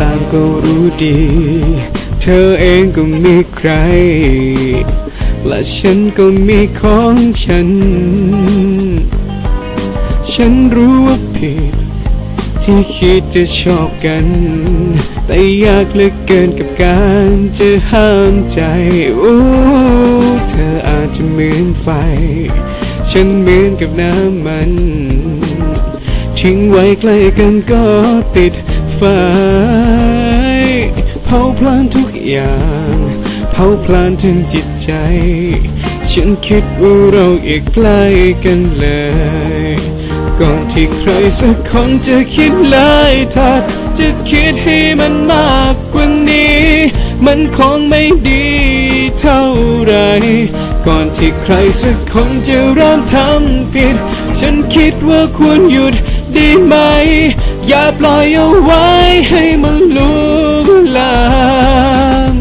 ต่างก็รู้ดี เธอเองก็มีใคร และฉันก็มีของฉัน ฉันรู้ว่าผิด ที่คิดจะชอบกัน แต่ยากเหลือเกินกับการจะห้ามใจ โอ้เธออาจจะเหมือนไฟ ฉันเหมือนกับน้ำมัน ทิ้งไว้ใกล้กันก็ติด ไฟ เผาพลานทุกอย่าง เผาพลานทั้งจิตใจ ฉันคิดว่าเราอีกใกล้กันเลย ก่อนที่ใครสักคนจะคิดลายทัดจะคิดให้มันมากกว่านี้ มันคงไม่ดีเท่าไร ก่อนที่ใครสักคนจะเริ่มทำผิด ฉันคิดว่าควรหยุด ดีไหม อย่าปล่อยเอาไว้ให้มันลุกลาม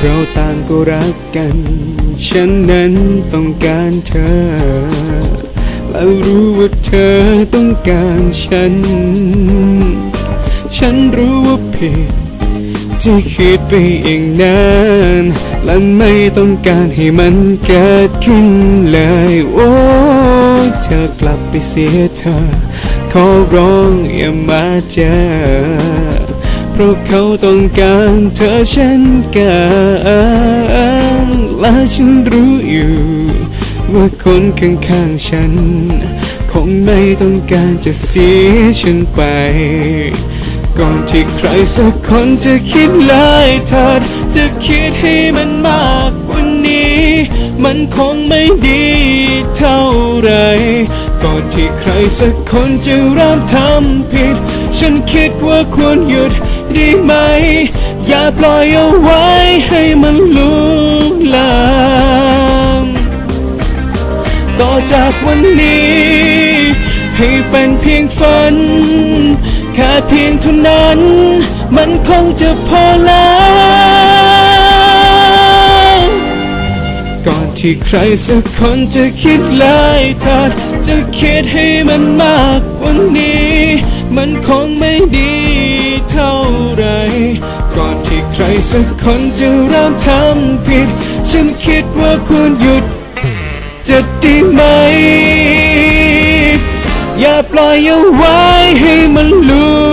เราต่างก็รักกัน ฉันนั้นต้องการเธอ และรู้ว่าเธอต้องการฉัน ฉันรู้ว่าผิด ที่คิดไปเองนั้นและไม่ต้องการให้มันเกิดขึ้นเลย โอ้เธอกลับไปเสียเธอ ขอร้องอย่ามาเจอ เพราะเขาต้องการเธอเช่นกันและฉันรู้อยู่ว่าคนข้างๆฉัน คงไม่ต้องการจะเสียฉันไป ก่อนที่ใครสักคนจะคิดหลายทัดจะคิดให้มันมากกว่านี้ มันคงไม่ดีเท่าไร ก่อนที่ใครสักคนจะเริ่มทำผิด ฉันคิดว่าควรหยุดดีไหม อย่าปล่อยเอาไว้ให้มันลุกลามต่อจากวันนี้ ให้เป็นเพียงฝัน แค่เพียงเท่านั้น มันคงจะพอแล้ว ก่อนที่ใครสักคนจะคิดลายทัดจะคิดให้มันมากกว่านี้ มันคงไม่ดีเท่าไร ก่อนที่ใครสักคนจะเริ่มทำผิด ฉันคิดว่าควรหยุดจะดีไหม อย่าปล่อยเอาไว้ ให้มันลุ